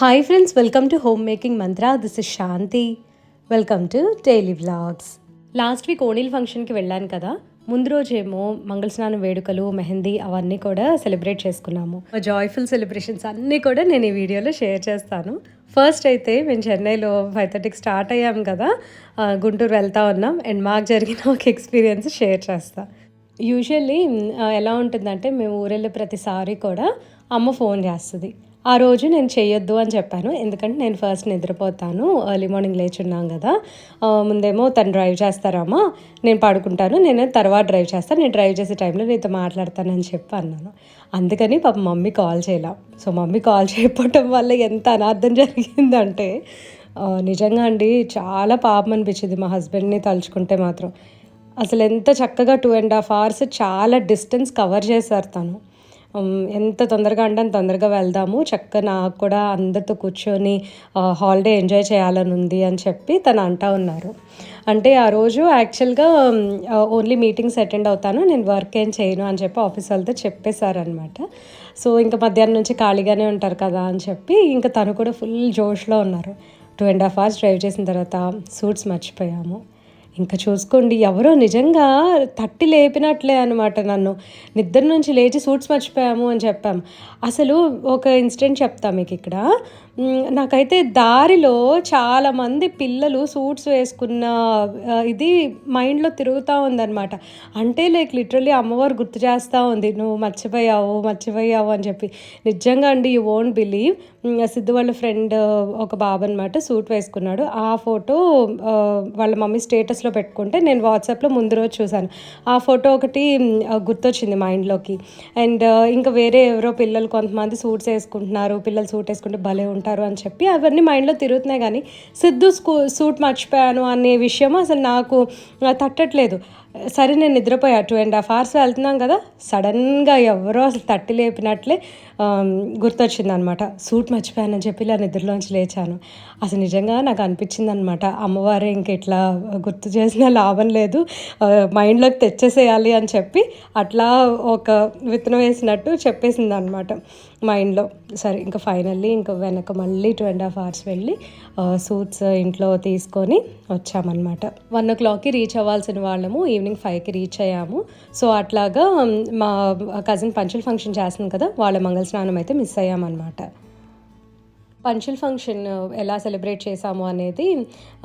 Hi friends welcome to home making mantra this is Shanti welcome to daily vlogs last week ఓణిల్ ఫంక్షన్కి వెళ్ళాను కదా. ముందు రోజేమో మంగళస్నానం వేడుకలు మెహందీ అవన్నీ కూడా సెలబ్రేట్ చేసుకున్నాము. జాయ్ఫుల్ సెలబ్రేషన్స్ అన్నీ కూడా నేను ఈ వీడియోలో షేర్ చేస్తాను. ఫస్ట్ అయితే మేము చెన్నైలో ఫైవ్ థర్టీకి స్టార్ట్ అయ్యాం కదా. గుంటూరు వెళ్తా ఉన్నాం. అండ్ మాకు జరిగిన ఒక ఎక్స్పీరియన్స్ షేర్ చేస్తా. యూజువల్లీ ఎలా ఉంటుందంటే మేము ఊరెళ్ళే ప్రతిసారి కూడా అమ్మ ఫోన్ చేస్తుంది. ఆ రోజు నేను చేయొద్దు అని చెప్పాను. ఎందుకంటే నేను ఫస్ట్ నిద్రపోతాను. ఎర్లీ మార్నింగ్ లేచున్నాం కదా. ముందేమో తను డ్రైవ్ చేస్తారమ్మా నేను పడుకుంటాను. నేను తర్వాత డ్రైవ్ చేస్తాను నేను డ్రైవ్ చేసే టైంలో నీతో మాట్లాడతానని చెప్పి అన్నాను. అందుకని పాప మమ్మీ కాల్ చేయలేం. సో మమ్మీ కాల్ చేయకపోవటం వల్ల ఎంత అనార్థం జరిగిందంటే నిజంగా అండి చాలా పాపం అనిపించింది మా హస్బెండ్ని తలుచుకుంటే మాత్రం. అసలు ఎంత చక్కగా టూ అండ్ హాఫ్ అవర్స్ చాలా డిస్టెన్స్ కవర్ చేశారు తను. ఎంత తొందరగా అంటే అంత తొందరగా వెళ్దాము. చక్కగా నాకు కూడా అందరితో కూర్చొని హాలిడే ఎంజాయ్ చేయాలని ఉంది అని చెప్పి తను అంటా ఉన్నారు. అంటే ఆ రోజు యాక్చువల్గా ఓన్లీ మీటింగ్స్ అటెండ్ అవుతాను. నేను వర్క్ ఏం చేయను అని చెప్పి ఆఫీస్ వాళ్ళతో చెప్పేశారనమాట సో ఇంకా మధ్యాహ్నం నుంచి ఖాళీగానే ఉంటారు కదా అని చెప్పి ఇంకా తను కూడా ఫుల్ జోష్లో ఉన్నారు. Two and half hours drive చేసిన తర్వాత సూట్స్ మర్చిపోయాము. ఇంకా చూసుకోండి ఎవరో నిజంగా తట్టి లేపినట్లే అనమాట నన్ను. నిద్ర నుంచి లేచి సూట్స్ మర్చిపోయాము అని చెప్పాము. అసలు ఒక ఇన్సిడెంట్ చెప్తా మీకు ఇక్కడ. నాకైతే దారిలో చాలామంది పిల్లలు సూట్స్ వేసుకున్న ఇది మైండ్లో తిరుగుతూ ఉందన్నమాట. అంటే లైక్ లిటరలీ అమ్మవారు గుర్తు చేస్తూ ఉంది నువ్వు మర్చిపోయావు మర్చిపోయావు అని చెప్పి. నిజంగా అండి యూ ఓంట్ బిలీవ్. సిద్ధు వాళ్ళ ఫ్రెండ్ ఒక బాబు అనమాట సూట్ వేసుకున్నాడు. ఆ ఫోటో వాళ్ళ మమ్మీ స్టేటస్లో పెట్టుకుంటే నేను వాట్సాప్లో ముందు రోజు చూశాను. ఆ ఫోటో ఒకటి గుర్తొచ్చింది మైండ్లోకి. అండ్ ఇంకా వేరే ఎవరో పిల్లలు కొంతమంది సూట్స్ వేసుకుంటున్నారు పిల్లలు సూట్ వేసుకుంటే భలే ఉంటారు అని చెప్పి అవన్నీ మైండ్లో తిరుగుతున్నాయి. కానీ సిద్ధు స్కూ సూట్ మర్చిపోయాను అనే విషయం అసలు నాకు తట్టట్లేదు. సరే నేను నిద్రపోయా. టూ అండ్ హాఫ్ అవర్స్ వెళ్తున్నాం కదా సడన్గా ఎవరో అసలు తట్టి లేపినట్లే గుర్తొచ్చింది అనమాట సూట్ మర్చిపోయానని చెప్పి ఇలా నిద్రలోంచి లేచాను. అసలు నిజంగా నాకు అనిపించింది అనమాట అమ్మవారు ఇంక ఇట్లా గుర్తు చేసిన లాభం లేదు. మైండ్లోకి తెచ్చేసేయాలి అని చెప్పి అట్లా ఒక విత్తనం వేసినట్టు చెప్పేసింది అనమాట మైండ్లో. సరే ఇంకా ఫైనల్లీ ఇంకా వెనక మళ్ళీ టూ అండ్ హాఫ్ అవర్స్ వెళ్ళి సూట్స్ ఇంట్లో తీసుకొని వచ్చామన్నమాట వన్ ఓ క్లాక్కి రీచ్ అవ్వాల్సిన వాళ్ళము ఈవినింగ్ ఫైవ్కి రీచ్ అయ్యాము. సో అట్లాగా um, మా కజిన్ పంచుల ఫంక్షన్ చేస్తుంది కదా వాళ్ళ మంగళ స్నానం అయితే మిస్ అయ్యామన్నమాట. పంచుల్ ఫంక్షన్ uh, ఎలా సెలబ్రేట్ చేసాము అనేది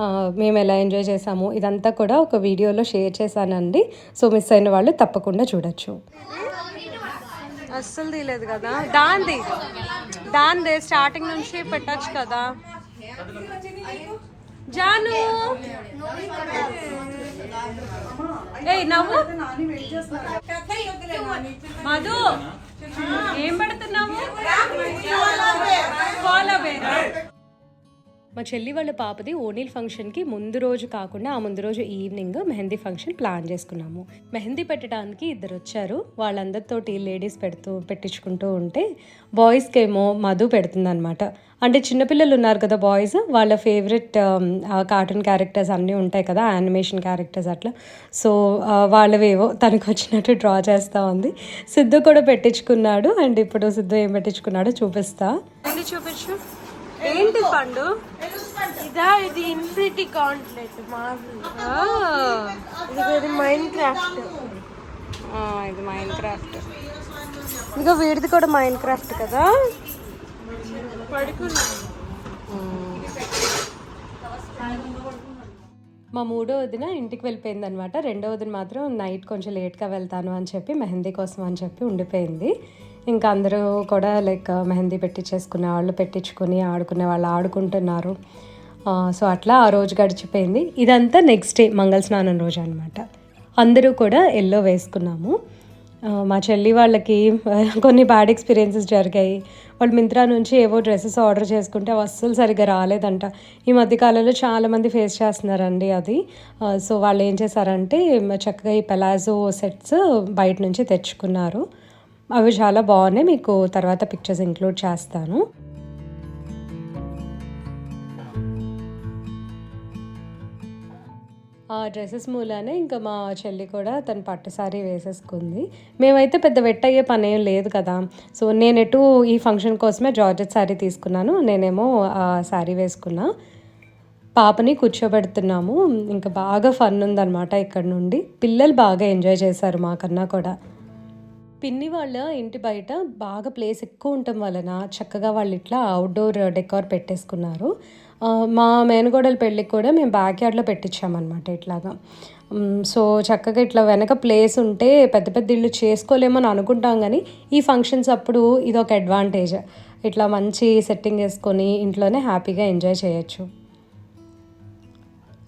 uh, మేము ఎలా ఎంజాయ్ చేసాము ఇదంతా కూడా ఒక వీడియోలో షేర్ చేశానండి. సో మిస్ అయిన వాళ్ళు తప్పకుండా చూడొచ్చు. అస్సలు తీయలేదు కదా. దాంది. దాంది స్టార్టింగ్ నుంచి పెట్టచ్చు కదా. జాను! ఏయ్ నవ్వు! మధు! ఏం పెడుతున్నావు? ఆ? మా చెల్లి వాళ్ళ పాపది ఓనీల్ ఫంక్షన్కి ముందు రోజు కాకుండా ఆ ముందు రోజు ఈవినింగ్ మెహందీ ఫంక్షన్ ప్లాన్ చేసుకున్నాము. మెహందీ పెట్టడానికి ఇద్దరు వచ్చారు వాళ్ళందరితోటి లేడీస్ పెడుతూ పెట్టించుకుంటూ ఉంటే బాయ్స్కి ఏమో మధు పెడుతుందనమాట అంటే చిన్నపిల్లలు ఉన్నారు కదా బాయ్స్ వాళ్ళ ఫేవరెట్ కార్టూన్ క్యారెక్టర్స్ అన్నీ ఉంటాయి కదా యానిమేషన్ క్యారెక్టర్స్ అట్లా. సో వాళ్ళవేవో తనకు వచ్చినట్టు డ్రా చేస్తూ ఉంది. సిద్ధు కూడా పెట్టించుకున్నాడు అండ్ ఇప్పుడు సిద్ధు ఏం పెట్టించుకున్నాడో చూపిస్తా. చూపించు. ఏంటి పండు? ఇదా ఇది ఇన్ఫినిటీ కాంట్లెట్ మాది. ఇది మైండ్ క్రాఫ్ట్ ఇది మైండ్ క్రాఫ్ట్ ఇంకా వీడిది కూడా మైండ్ క్రాఫ్ట్ కదా మా మూడో వదిన ఇంటికి వెళ్ళిపోయింది అనమాట రెండో వదిన మాత్రం నైట్ కొంచెం లేట్గా వెళ్తాను అని చెప్పి మెహందీ కోసం అని చెప్పి ఉండిపోయింది. ఇంకా అందరూ కూడా లైక్ మెహందీ పెట్టించేసుకునే వాళ్ళు పెట్టించుకొని ఆడుకునే వాళ్ళు ఆడుకుంటున్నారు. సో అట్లా ఆ రోజు గడిచిపోయింది. ఇదంతా నెక్స్ట్ డే మంగళ స్నానం రోజు అనమాట అందరూ కూడా ఎల్లో వేసుకున్నాము. మా చెల్లి వాళ్ళకి కొన్ని బ్యాడ్ ఎక్స్పీరియన్సెస్ జరిగాయి. వాళ్ళు మింత్రా నుంచి ఏవో డ్రెస్సెస్ ఆర్డర్ చేసుకుంటే అవి అస్సలు సరిగ్గా రాలేదంట. ఈ మధ్యకాలంలో చాలామంది ఫేస్ చేస్తున్నారండి అది. సో వాళ్ళు ఏం చేశారంటే చక్కగా ఈ పెలాజో సెట్స్ బయట నుంచి తెచ్చుకున్నారు. అవి చాలా బాగున్నాయి. మీకు తర్వాత పిక్చర్స్ ఇంక్లూడ్ చేస్తాను. ఆ డ్రెస్సెస్ మూలానే ఇంకా మా చెల్లి కూడా తను పట్టు సారీ వేసేసుకుంది. మేమైతే పెద్ద వెట్ అయ్యే పని ఏం లేదు కదా. సో నేను ఎటు ఈ ఫంక్షన్ కోసమే జార్జెట్ శారీ తీసుకున్నాను. నేనేమో ఆ శారీ వేసుకున్నా. పాపని కూర్చోబెడుతున్నాము. ఇంకా బాగా ఫన్ ఉందన్నమాట ఇక్కడ నుండి. పిల్లలు బాగా ఎంజాయ్ చేశారు మాకన్నా కూడా. పిన్ని వాళ్ళ ఇంటి బయట బాగా ప్లేస్ ఎక్కువ ఉండటం వలన చక్కగా వాళ్ళు ఇట్లా అవుట్డోర్ డెకార్ పెట్టేసుకున్నారు. మా మేనగోడల పెళ్ళికి కూడా మేము బ్యాక్ యార్డ్లో పెట్టించామన్నమాట ఇట్లాగా. సో చక్కగా ఇట్లా వెనక ప్లేస్ ఉంటే పెద్ద పెద్ద ఇల్లు చేసుకోలేమని అనుకుంటాం కానీ ఈ ఫంక్షన్స్ అప్పుడు ఇది ఒక అడ్వాంటేజ్ ఇట్లా మంచి సెట్టింగ్ వేసుకొని ఇంట్లోనే హ్యాపీగా ఎంజాయ్ చేయొచ్చు.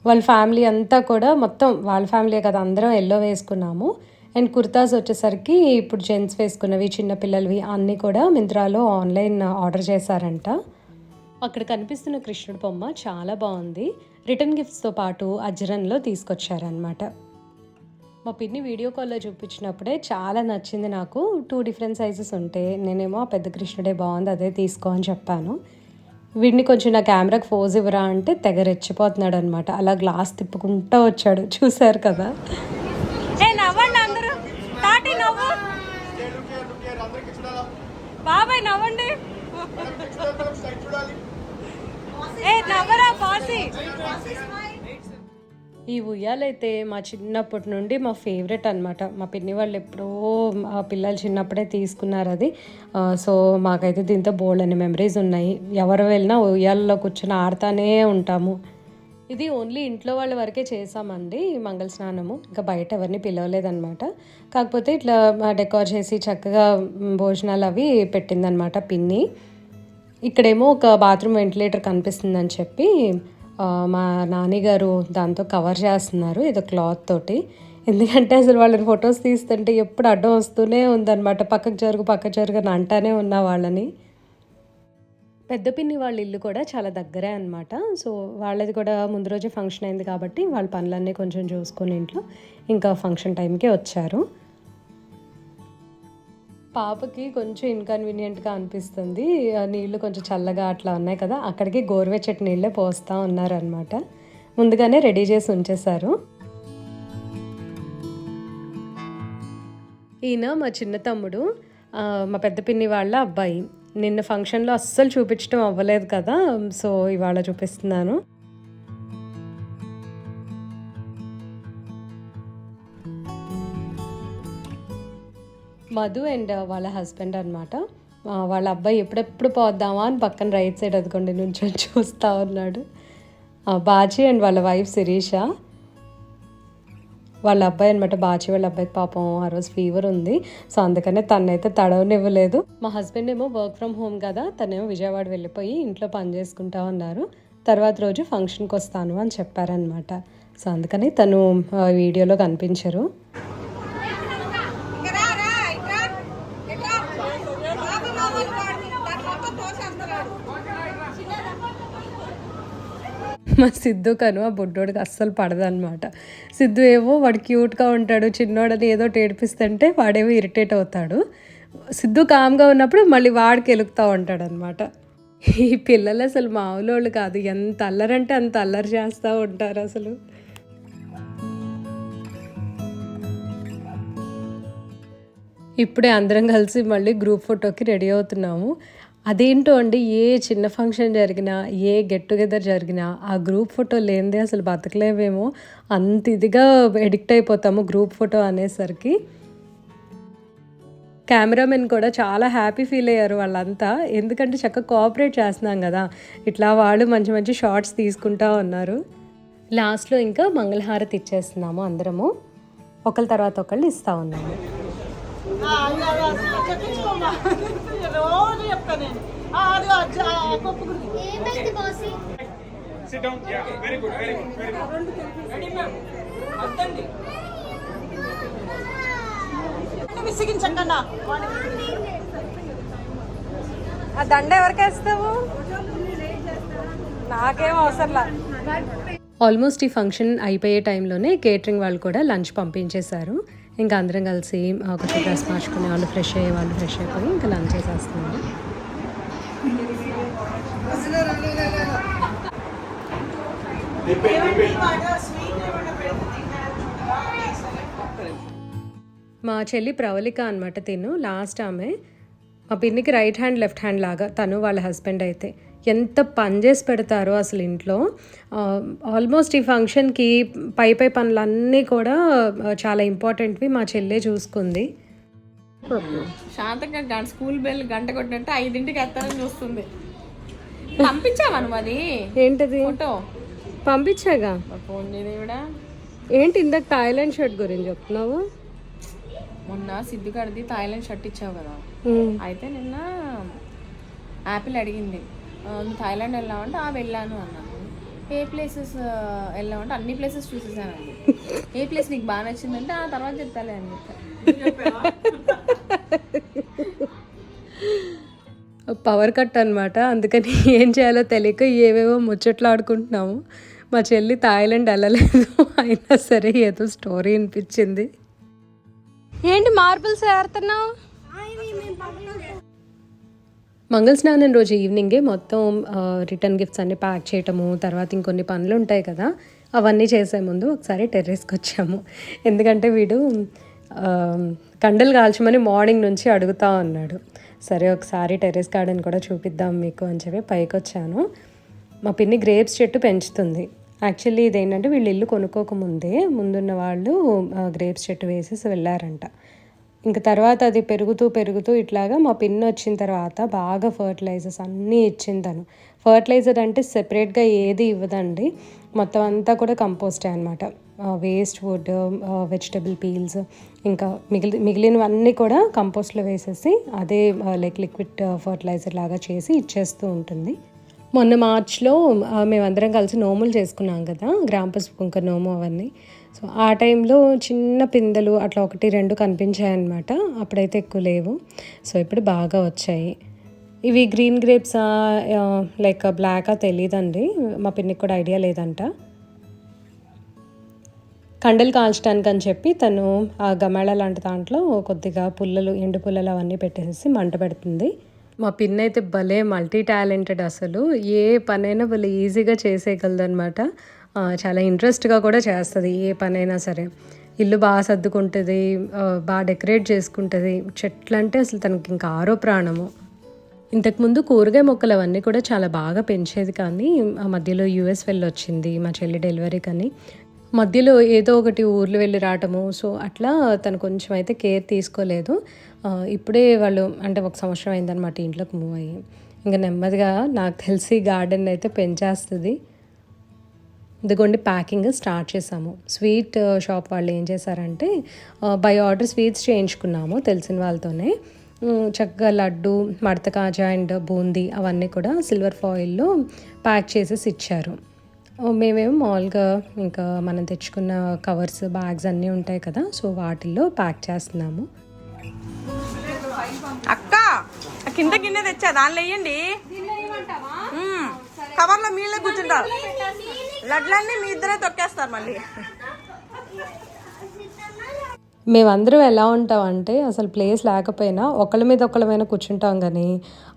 వాళ్ళ ఫ్యామిలీ అంతా కూడా మొత్తం వాళ్ళ ఫ్యామిలీ కదా అందరం ఎల్లో వేసుకున్నాము. అండ్ కుర్తాస్ వచ్చేసరికి ఇప్పుడు జెంట్స్ వేసుకున్నవి చిన్నపిల్లలవి అన్నీ కూడా మింత్రాలో ఆన్లైన్ ఆర్డర్ చేశారంట. అక్కడ కనిపిస్తున్న కృష్ణుడి బొమ్మ చాలా బాగుంది. రిటర్న్ గిఫ్ట్స్తో పాటు అజరన్లో తీసుకొచ్చారనమాట మా పిన్ని వీడియో కాల్లో చూపించినప్పుడే చాలా నచ్చింది నాకు. టూ డిఫరెంట్ సైజెస్ ఉంటే నేనేమో పెద్ద కృష్ణుడే బాగుంది అదే తీసుకో అని చెప్పాను. వీడిని కొంచెం నా కెమెరాకి ఫోజ్ ఇవ్వరా అంటే తెగ రెచ్చిపోతున్నాడు అనమాట అలా గ్లాస్ తిప్పుకుంటూ వచ్చాడు. చూశారు కదా ఏ నవ్వండి అందరూ తాటి నవ్వు బాబాయ్ నవ్వండి. ఏ నవ్వరా పాసి ఈ ఉయ్యాలైతే మా చిన్నప్పటి నుండి మా ఫేవరెట్ అనమాట మా పిన్ని వాళ్ళు ఎప్పుడో మా పిల్లలు చిన్నప్పుడే తీసుకున్నారు అది. సో మాకైతే దీంతో బోల్డ్ అనే మెమరీస్ ఉన్నాయి. ఎవరు వెళ్ళినా ఉయ్యాలలో కూర్చొని ఆడుతూనే ఉంటాము. ఇది ఓన్లీ ఇంట్లో వాళ్ళ వరకే చేసామండి మంగళ స్నానము. ఇంకా బయట ఎవరిని పిలవలేదన్నమాట. కాకపోతే ఇట్లా డెకార్ చేసి చక్కగా భోజనాలు అవి పెట్టిందనమాట పిన్ని. ఇక్కడేమో ఒక బాత్రూమ్ వెంటిలేటర్ కనిపిస్తుందని చెప్పి మా నాన్నగారు దాంతో కవర్ చేస్తున్నారు ఏదో క్లాత్ తోటి. ఎందుకంటే అసలు వాళ్ళని ఫొటోస్ తీస్తుంటే ఎప్పుడు అడ్డం వస్తూనే ఉందన్నమాట. పక్కకు జరుగు పక్కకు జరుగు అని అంటానే ఉన్నా వాళ్ళని. పెద్ద పిన్ని వాళ్ళ ఇల్లు కూడా చాలా దగ్గరే అనమాట సో వాళ్ళది కూడా ముందు రోజే ఫంక్షన్ అయింది కాబట్టి వాళ్ళ పనులన్నీ కొంచెం చూసుకొని ఇంట్లో ఇంకా ఫంక్షన్ టైంకే వచ్చారు. పాపకి కొంచెం ఇన్కన్వీనియంట్గా అనిపిస్తుంది. నీళ్ళు కొంచెం చల్లగా అట్లా ఉన్నాయి కదా అక్కడికి గోరువెచ్చటి నీళ్ళే పోస్తూ ఉన్నారనమాట ముందుగానే రెడీ చేసి ఉంచేశారు. ఈయన మా చిన్న తమ్ముడు మా పెద్ద పిన్ని వాళ్ళ అబ్బాయి. నిన్న ఫంక్షన్లో అస్సలు చూపించడం అవ్వలేదు కదా సో ఇవాళ చూపిస్తున్నాను. మధు అండ్ వాళ్ళ హస్బెండ్ అనమాట వాళ్ళ అబ్బాయి ఎప్పుడెప్పుడు పోద్దామా అని పక్కన రైట్ సైడ్ అదిగోండి నుంచి చూస్తూ ఉన్నాడు. బాజీ అండ్ వాళ్ళ వైఫ్ శిరీష. వాళ్ళ అబ్బాయి అనమాట బాచి వాళ్ళ అబ్బాయికి పాపం ఆ రోజు ఫీవర్ ఉంది. సో అందుకనే తనైతే తడవనివ్వలేదు. మా హస్బెండ్ ఏమో వర్క్ ఫ్రమ్ హోమ్ కదా తనేమో విజయవాడ వెళ్ళిపోయి ఇంట్లో పని చేసుకుంటా ఉన్నారు. తర్వాత రోజు ఫంక్షన్కి వస్తాను అని చెప్పారనమాట సో అందుకని తను ఆ, వీడియోలో కనిపించరు. మా సిద్ధు కను ఆ బుడ్డోడికి అస్సలు పడదనమాట. సిద్ధు ఏమో వాడు క్యూట్గా ఉంటాడు చిన్నోడని ఏదో ఏడిపిస్తుంటే వాడేమో ఇరిటేట్ అవుతాడు. సిద్ధు కామ్గా ఉన్నప్పుడు మళ్ళీ వాడికి ఎలుగుతూ ఉంటాడు అనమాట ఈ పిల్లలు అసలు మామూలు వాళ్ళు కాదు ఎంత అల్లరంటే అంత అల్లరి చేస్తూ ఉంటారు అసలు. ఇప్పుడే అందరం కలిసి మళ్ళీ గ్రూప్ ఫోటోకి రెడీ అవుతున్నాము. అదేంటో అండి ఏ చిన్న ఫంక్షన్ జరిగినా ఏ గెట్ టుగెదర్ జరిగినా ఆ గ్రూప్ ఫోటో లేనిదే అసలు బతకలేవేమో అంత ఇదిగా ఎడిక్ట్ అయిపోతాము గ్రూప్ ఫోటో అనేసరికి. కెమెరామెన్ కూడా చాలా హ్యాపీ ఫీల్ అయ్యారు వాళ్ళంతా. ఎందుకంటే చక్కగా కోఆపరేట్ చేస్తున్నాం కదా. ఇట్లా వాళ్ళు మంచి మంచి షార్ట్స్ తీసుకుంటా ఉన్నారు. లాస్ట్లో ఇంకా మంగళహారతి ఇచ్చేస్తున్నాము అందరము. ఒకరి తర్వాత ఒకళ్ళు ఇస్తూ ఉన్నాము. చెప్తా నేను. ఆ, అది దండ ఎవరికి వేస్తావు? నాకేం అవసరంలా ఆల్మోస్ట్ ఈ ఫంక్షన్ అయిపోయే టైంలోనే కేటరింగ్ వాళ్ళు కూడా లంచ్ పంపించేశారు. ఇంకా అందరం కలిసి కొంచెం డ్రెస్ మార్చుకునే వాళ్ళు ఫ్రెష్ అయ్యే వాళ్ళు ఫ్రెష్ అయిపోయి ఇంకా లంచ్ చేసేస్తున్నాము మా చెల్లి ప్రవళిక అనమాట తిను. లాస్ట్ ఆమె మా పిన్నికి రైట్ హ్యాండ్ లెఫ్ట్ హ్యాండ్ లాగా తను వాళ్ళ హస్బెండ్ అయితే. ఎంత పని చేసి పెడతారో అసలు ఇంట్లో. ఆల్మోస్ట్ ఈ ఫంక్షన్కి పై పై పనులన్నీ కూడా చాలా ఇంపార్టెంట్వి మా చెల్లె చూసుకుంది. శాంతంగా స్కూల్ బెల్ గంట కొట్టినట్టు ఐదింటికి ఎత్తారని చూస్తుంది. పంపించావను అది? ఏంటది? ఫోటో. పంపించాగా? ఫోన్ ఏంటి ఇందాక థాయిలాండ్ షర్ట్ గురించి చెప్తున్నావు? మొన్న సిద్ధుగాడిది థాయిలాండ్ షర్ట్ ఇచ్చావు కదా. అయితే నిన్న యాపిల్ అడిగింది. "ఆ, నువ్వు థాయిలాండ్ వెళ్ళావంటే ఆ వెళ్ళాను అన్నాను. ఏ ప్లేసెస్ వెళ్ళామంటే అన్ని ప్లేసెస్ చూసేసానండి. ఏ ప్లేస్ నీకు బాగా నచ్చిందంటే ఆ తర్వాత చెప్తాలే అని పవర్ కట్ అనమాట అందుకని ఏం చేయాలో తెలియక ఏవేవో ముచ్చట్లు ఆడుకుంటున్నాము. మా చెల్లి థాయిలాండ్ వెళ్ళలేదు. అయినా సరే ఏదో స్టోరీ అనిపించింది. ఏంటి మార్బుల్స్ ఏరుతున్నావు మంగళ స్నానం రోజు ఈవినింగే మొత్తం రిటర్న్ గిఫ్ట్స్ అన్ని ప్యాక్ చేయటము తర్వాత ఇంకొన్ని పనులు ఉంటాయి కదా అవన్నీ చేసే ముందు ఒకసారి టెర్రస్కి వచ్చాము. ఎందుకంటే వీడు కండలు కాల్చమని మార్నింగ్ నుంచి అడుగుతా ఉన్నాడు. సరే ఒకసారి టెర్రస్ గార్డెన్ కూడా చూపిద్దాం మీకు అని చెప్పి పైకి వచ్చాను. మా పిన్ని గ్రేప్స్ చెట్టు పెంచుతుంది. యాక్చువల్లీ ఇదేంటంటే వీళ్ళు ఇల్లు కొనుక్కోకముందే ముందున్న వాళ్ళు గ్రేప్స్ చెట్టు వేసేసి వెళ్ళారంట. ఇంకా తర్వాత అది పెరుగుతూ పెరుగుతూ ఇట్లాగా మా పిన్ వచ్చిన తర్వాత బాగా ఫర్టిలైజర్స్ అన్నీ ఇచ్చింది తను. ఫర్టిలైజర్ అంటే సెపరేట్గా ఏది ఇవ్వదండి. మొత్తం అంతా కూడా కంపోస్టే అనమాట వేస్ట్ వుడ్ వెజిటబుల్ పీల్స్ ఇంకా మిగిలి మిగిలినవన్నీ కూడా కంపోస్ట్లో వేసేసి అదే లైక్ లిక్విడ్ ఫర్టిలైజర్ లాగా చేసి ఇచ్చేస్తూ ఉంటుంది. మొన్న మార్చ్లో మేమందరం కలిసి నోములు చేసుకున్నాం కదా గ్రామ పసుపు కుంక నోము అవన్నీ. సో ఆ టైంలో చిన్న పిందెలు అట్లా ఒకటి రెండు కనిపించాయన్నమాట. అప్పుడైతే ఎక్కువ లేవు. సో ఇప్పుడు బాగా వచ్చాయి. ఇవి గ్రీన్ గ్రేప్స్ లైక్ బ్లాకా తెలియదండి మా పిన్నికి కూడా ఐడియా లేదంట. కండలు కాల్చడానికి అని చెప్పి తను ఆ గమేళ లాంటి దాంట్లో కొద్దిగా పుల్లలు ఎండు పుల్లలు అవన్నీ పెట్టేసి మంట పెడుతుంది. మా పిన్ అయితే భలే మల్టీ టాలెంటెడ్ అసలు. ఏ పనైనా భలే ఈజీగా చేసేయగలదనమాట చాలా ఇంట్రెస్ట్గా కూడా చేస్తుంది ఏ పనైనా సరే. ఇల్లు బాగా సర్దుకుంటుంది బాగా డెకరేట్ చేసుకుంటుంది. చెట్లు అంటే అసలు తనకి ఇంకా ఆరో ప్రాణము. ఇంతకుముందు కూరగాయ మొక్కలు అవన్నీ కూడా చాలా బాగా పెంచేది కానీ ఆ మధ్యలో యూఎస్ వెళ్ళొచ్చింది మా చెల్లి డెలివరీ కానీ. మధ్యలో ఏదో ఒకటి ఊర్లు వెళ్ళి రావటము. సో అట్లా తను కొంచెం అయితే కేర్ తీసుకోలేదు. ఇప్పుడే వాళ్ళు అంటే ఒక సంవత్సరం అయిందనమాట ఇంట్లోకి మూవ్ అయ్యి. ఇంకా నెమ్మదిగా నాకు తెలిసి గార్డెన్ అయితే పెంచేస్తుంది. ఇదిగోండి ప్యాకింగ్ స్టార్ట్ చేసాము. స్వీట్ షాప్ వాళ్ళు ఏం చేశారంటే బై ఆర్డర్ స్వీట్స్ చేయించుకున్నాము తెలిసిన వాళ్ళతోనే. చక్కగా లడ్డు మడత కాజా అండ్ బూందీ అవన్నీ కూడా సిల్వర్ ఫాయిల్లో ప్యాక్ చేసేసి ఇచ్చారు. మేమేమో మామూలుగా ఇంకా మనం తెచ్చుకున్న కవర్స్ బ్యాగ్స్ అన్నీ ఉంటాయి కదా సో వాటిల్లో ప్యాక్ చేస్తున్నాము. అక్క ఆ కింద గిన్నె తెచ్చా? దానిలో వేయండి. కవర్లో మీళ్ళే కూర్చుంటారు. లడ్లన్నీ మీ ఇద్దరే తొక్కేస్తారు మళ్ళీ. మేమందరం ఎలా ఉంటామంటే అసలు ప్లేస్ లేకపోయినా ఒకళ్ళ మీద ఒకళ్ళమైనా కూర్చుంటాం కానీ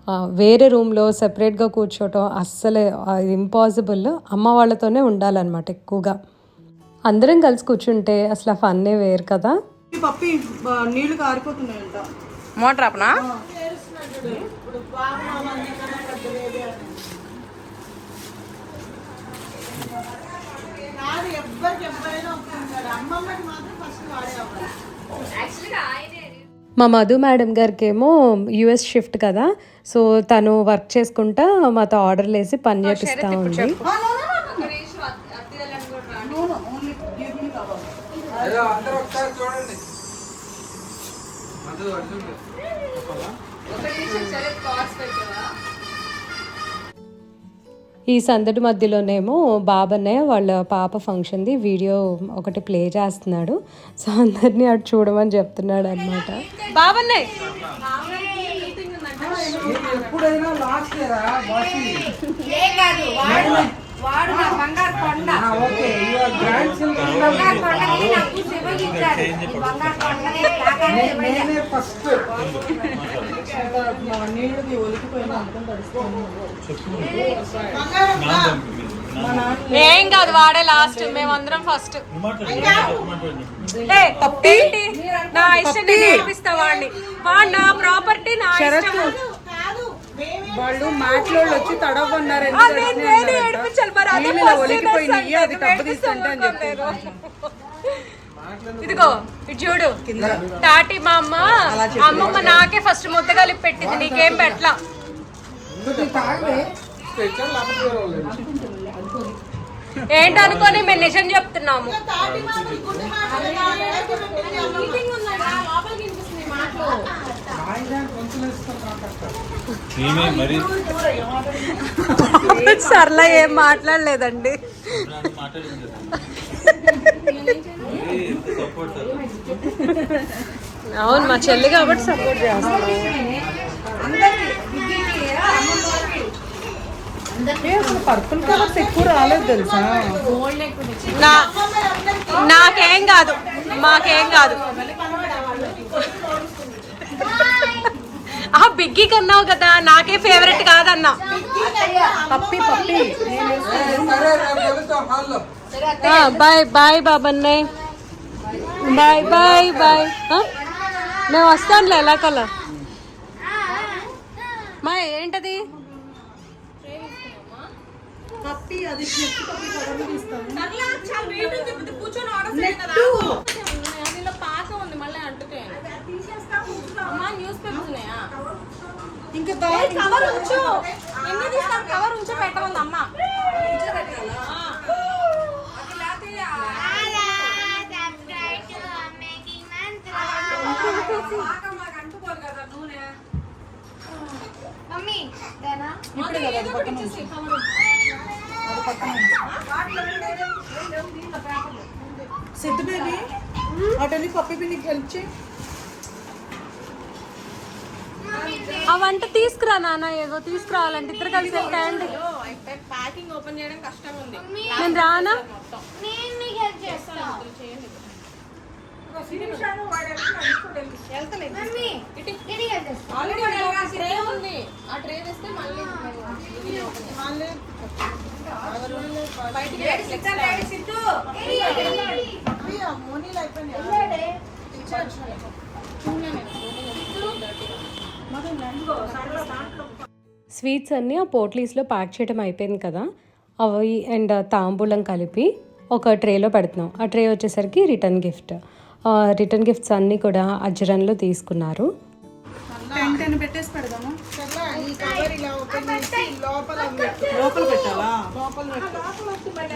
ఆ, వేరే రూమ్లో సెపరేట్గా కూర్చోవటం అస్సలే ఇంపాసిబుల్ అమ్మ వాళ్ళతోనే ఉండాలన్నమాట ఎక్కువగా. అందరం కలిసి కూర్చుంటే అసలు ఆ ఫన్నే వేరు కదా. పప్పి నీళ్ళు కారిపోతున్నాయంట. మోటార్ ఆపనా? కాదు ఎవ్వరికి అమ్మమ్మకి మాత్రం ఫస్ట్ వాడే అవ్వాలి మా మధు మేడం గారికి ఏమో యుఎస్ షిఫ్ట్ కదా సో తను వర్క్ చేసుకుంటా మాతో ఆర్డర్లు వేసి పని చేపిస్తూ ఉంది చూడండి ఈ సందడి మధ్యలోనేమో బాబన్నయ్య వాళ్ళ పాప ఫంక్షన్ది వీడియో ఒకటి ప్లే చేస్తున్నాడు. సో అందరినీ అటు చూడమని చెప్తున్నాడు అనమాట బాబన్నయ్య! ఎప్పుడైనా లాస్ట్ వాడు నా బంగారు కొండ. బంగారు కొండని నాకు శివగిచ్చాడు ఈ బంగారు కొండని కాకాని శివయ్య. నేనే ఫస్ట్ నీళ్ళది ఒలికిపోయినా అనుకుని తడుస్తుంది ఏం కాదు వాడే లాస్ట్ మేమందరం ఫస్ట్ నా ఇష్టం నేర్పిస్తా వాడిని. వాడు నా ప్రాపర్టీ నా ఇష్టం. వాళ్ళు మాటలోళ్ళు వచ్చి తడవన్నారు అదే ఒలికిపోయినాయి అది positive డబ్బు sense తీసుకుంటా అని అంటే చెప్పి ఇదిగో ఇటు చూడు. తాటి మా అమ్మ అమ్మమ్మ నాకే ఫస్ట్ ముద్ద కలిపి పెట్టింది నీకేం పెట్లా ఏంటనుకొని మేము నిజం చెప్తున్నాము? సర్లా ఏం మాట్లాడలేదండి. అవును మా చెల్లి కాబట్టి సపోర్ట్ చేస్తాం. పర్పుల్ కవర్స్ ఎక్కువ రాలేదు తెలుసా? నాకేం కాదు మాకేం కాదు. ఆ బిగ్గి కన్నావు కదా నాకే ఫేవరెట్ కాదన్నా. పప్పి పప్పి బాయ్ బాయ్ బాబన్నయ్ బాయ్ బాయ్ బాయ్. మేము వస్తాంలే ఎలా కల్లా మా ఏంటది? పప్పి అది అందులో పాత ఉంది మళ్ళీ అంటుతే అమ్మా న్యూస్ పేపర్స్ ఉన్నాయా ఇంకా కవర్ ఉంచు. ఎన్ని తీస్తారు కవర్ ఉంచు పెట్టమంది అమ్మ. మమ్మీ సిద్ధు బేబీ అటు వెళ్ళి పప్పి పిన్నికి హెల్ప్ చేయి. ఆ వంట తీసుకురా నాన్న ఏదో తీసుకురావాలంటే ఇద్దరు కలిసి వెళ్తాయండి ప్యాకింగ్ ఓపెన్ చేయడం కష్టం ఉంది నేను రానా? మోనీలు అయిపోయినాయి. స్వీట్స్ అన్నీ ఆ పోట్లీస్లో ప్యాక్ చేయడం అయిపోయింది కదా. అవి అండ్ తాంబూలం కలిపి ఒక ట్రేలో పెడుతున్నాం. ఆ ట్రే వచ్చేసరికి రిటర్న్ గిఫ్ట్ రిటర్న్ గిఫ్ట్స్ అన్నీ కూడా అజ్రన్లో తీసుకున్నారు. టెన్ టెన్ పెట్టేసి పెడదాము? చల్లా, ఈ కవర్ ఇలా ఓపెన్ చేసి లోపల పెట్టు. లోపల పెట్టాలా?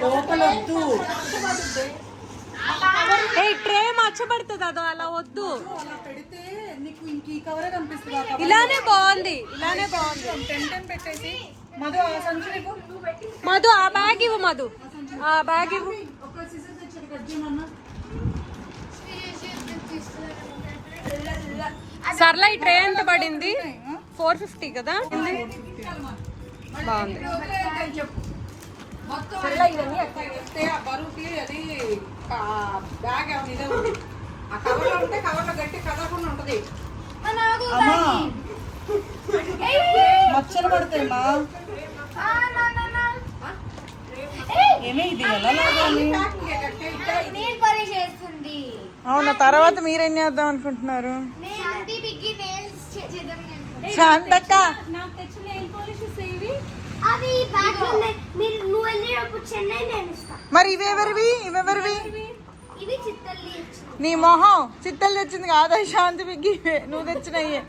లోపల వద్దు. ఏ ట్రే మచ్చబడుతుంది? అదో అలా వద్దు అలా పెడితే నీకు ఇంక ఈ కవరే కనిపిస్తుంది ఆ cover. ఇలానే బాగుంది ఇలానే బాగుంది. టెన్ టెన్ పెట్టేసి. మధు ఆ సంచి నీకు? మధు ఆ బ్యాగ్ ఇవ్వు మధు. ఆ బ్యాగ్ ఇవ్వు. ఒక సిజర్ తెచ్చాడు కట్ చేయమన్నా. సర్లే ఈ ట్రే ఎంత పడింది? ఫోర్ ఫిఫ్టీ కదా? బాగుంది. బ్యాగ్ ఆ కవర్లో ఉంటే కవర్లో గట్టి కదలకుండా ఉంటది. అమ్మా. మచ్చలు పడతాయి ఏమే ఇది ఎలా లాగాలి? అవునా తర్వాత మీరేం చేద్దాం అనుకుంటున్నారు? శాంతక్క మరి ఇవెవరివి ఇవెవరివి ఇవి చిత్తల్లి నీ మొహం చిత్తలు తెచ్చింది కాదా శాంతి బిగ్గి. నువ్వు తెచ్చినయ్యే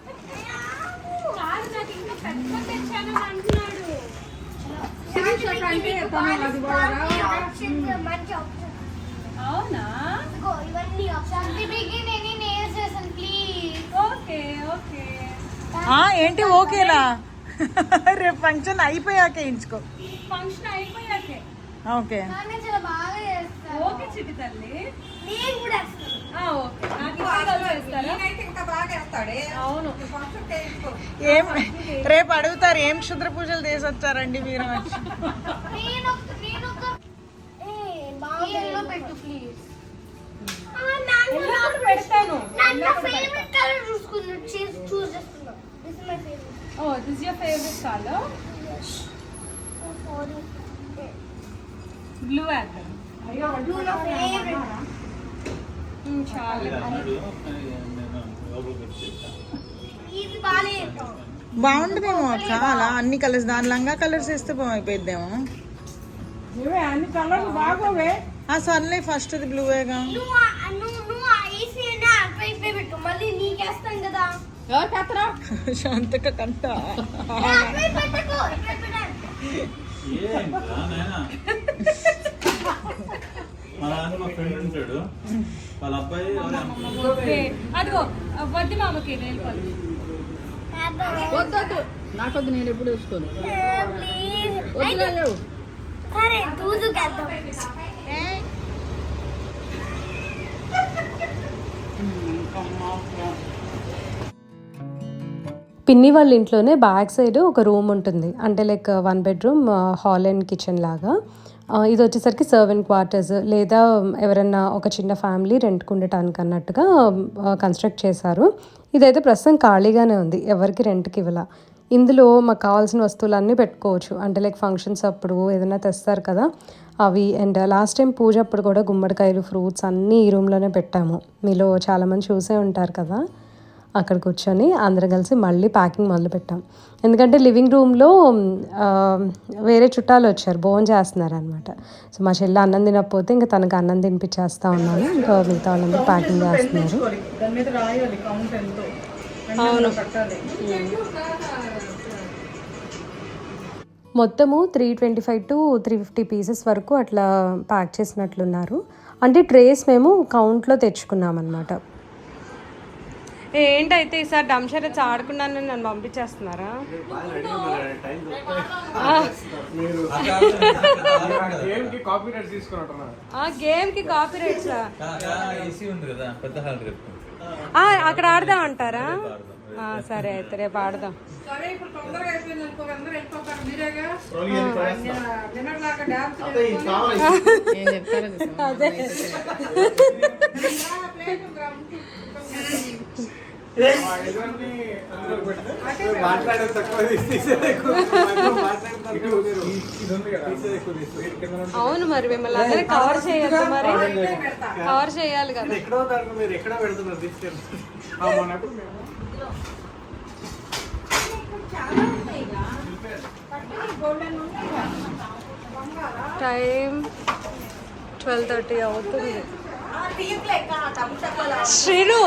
మంచి ఆప్షన్. అవునా? ఇవన్నీ ఆప్షన్ బిగ్గి నేను నేల్స్ చేసాను ప్లీజ్ ఓకే ఓకే. ఆ, ఏంటి ఓకేలా రేపు ఫంక్షన్ అయిపోయాక వేయించుకో ఫంక్షన్ అయిపోయాకే. ఓకే. ఓకే చిటి తల్లి. నేను కూడా ఓకే. ఏం రేపు అడుగుతారు ఏం క్షుద్ర పూజలు చేసి వచ్చారండి మీరు పెడతాను. ఓ this your favourite colour blue వేద్దాం బ్లూ బాగాలేదు బాగుంటుందేమో అక్క అలా అన్ని కలర్స్ దాని లంగా కలర్స్ వేస్తే బాగుండిపోయిద్దేమో ఇవే అన్ని కలర్లు బాగోవే. ఆ సర్లే ఫస్ట్ అది బ్లూవేగా నువ్వు ఆ- మా నాన్న మా ఫ్రెండ్ ఉంటాడు. వాళ్ళ అబ్బాయి. అదిగో వద్దు మామకి నాకొద్దు నేను ఎప్పుడు వేసుకోను పిన్ని వాళ్ళ ఇంట్లోనే బ్యాక్ సైడ్ ఒక రూమ్ ఉంటుంది. అంటే like one bedroom hall and kitchen లాగా. ఇది వచ్చేసరికి సర్వెంట్ క్వార్టర్స్ లేదా ఎవరైనా ఒక చిన్న ఫ్యామిలీ రెంట్ ఉండటానికి అన్నట్టుగా కన్స్ట్రక్ట్ చేశారు. ఇదైతే ప్రస్తుతం ఖాళీగానే ఉంది. ఎవరికి రెంట్కి ఇవ్వాల. ఇందులో మాకు కావాల్సిన వస్తువులన్నీ పెట్టుకోవచ్చు. అంటే లైక్ ఫంక్షన్స్ అప్పుడు ఏదైనా తెస్తారు కదా అవి. అండ్ లాస్ట్ టైం పూజ అప్పుడు కూడా గుమ్మడికాయలు ఫ్రూట్స్ అన్నీ ఈ రూమ్లోనే పెట్టాము. మీలో చాలామంది చూసే ఉంటారు కదా. అక్కడ కూర్చొని అందరం కలిసి మళ్ళీ ప్యాకింగ్ మొదలు పెట్టాం. ఎందుకంటే లివింగ్ రూమ్లో వేరే చుట్టాలు వచ్చారు భోజనం చేస్తున్నారు అనమాట సో మా చెల్లి అన్నం తినకపోతే ఇంకా తనకు అన్నం తినిపించేస్తా ఉన్నాను. ఇంకా మిగతా వాళ్ళందరూ ప్యాకింగ్ చేస్తున్నారు. అవును. మొత్తము three twenty five to three fifty pieces వరకు అట్లా ప్యాక్ చేసినట్లున్నారు. అంటే ట్రేస్ మేము కౌంట్లో తెచ్చుకున్నాం అనమాట ఏంటైతే ఈసారి డంషరట్స్ ఆడుకున్నాను నన్ను పంపించేస్తున్నారా? ఆ. గేమ్కి కాపీ రైట్స్ అక్కడ ఆడదాం అంటారా? ఆ, సరే అయితే రేపు ఆడదాం. సరే అవును మరి మిమ్మల్ని అందరూ కవర్ చేయాలి మరి. కవర్ చేయాలి కదా. ఎక్కడో దాంట్లో మీరు ఎక్కడ పెడుతున్నారు తీసుకెళ్ళి? ఆ, మొన్నప్పుడు మేము. టైం ట్వెల్వ్ థర్టీ అవుతుంది. శ్రీను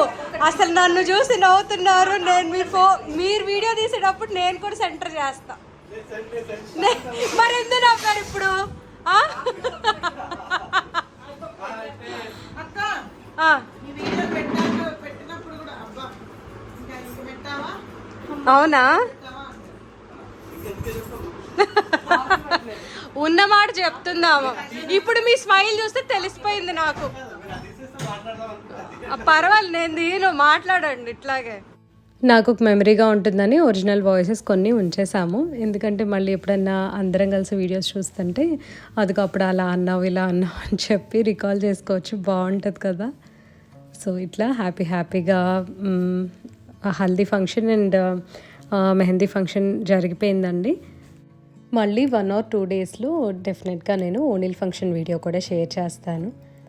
అసలు నన్ను చూసి నవ్వుతున్నారు నేను మీరు ఫో మీరు వీడియో తీసేటప్పుడు నేను కూడా సెంటర్ చేస్తా నే- మరి ఎందుకు నవ్వుతారు ఇప్పుడు ఆ? అక్క ఆ, ఈ వీడియో పెట్టాక పెట్టినప్పుడు కూడా అబ్బా ఇంకా ఇంక పెట్టావా అవునా ఉన్నమాట చెప్తున్నాము ఇప్పుడు మీ స్మైల్ చూస్తే తెలిసిపోయింది నాకు పర్వాలేదు నేను దీని మాట్లాడండి ఇట్లాగే. నాకు ఒక మెమరీగా ఉంటుందని ఒరిజినల్ వాయిసెస్ కొన్ని ఉంచేసాము ఎందుకంటే మళ్ళీ ఎప్పుడన్నా అందరం కలిసి వీడియోస్ చూస్తుంటే అదిగో అప్పుడు అలా అన్నావు ఇలా అన్నావు అని చెప్పి రికాల్ చేసుకోవచ్చు బాగుంటుంది కదా. సో ఇట్లా హ్యాపీ హ్యాపీగా haldi function and mehndi function జరిగిపోయిందండి. మళ్ళీ వన్ ఆర్ టూ డేస్లో డెఫినెట్గా నేను ఓనిల్ ఫంక్షన్ వీడియో కూడా షేర్ చేస్తాను.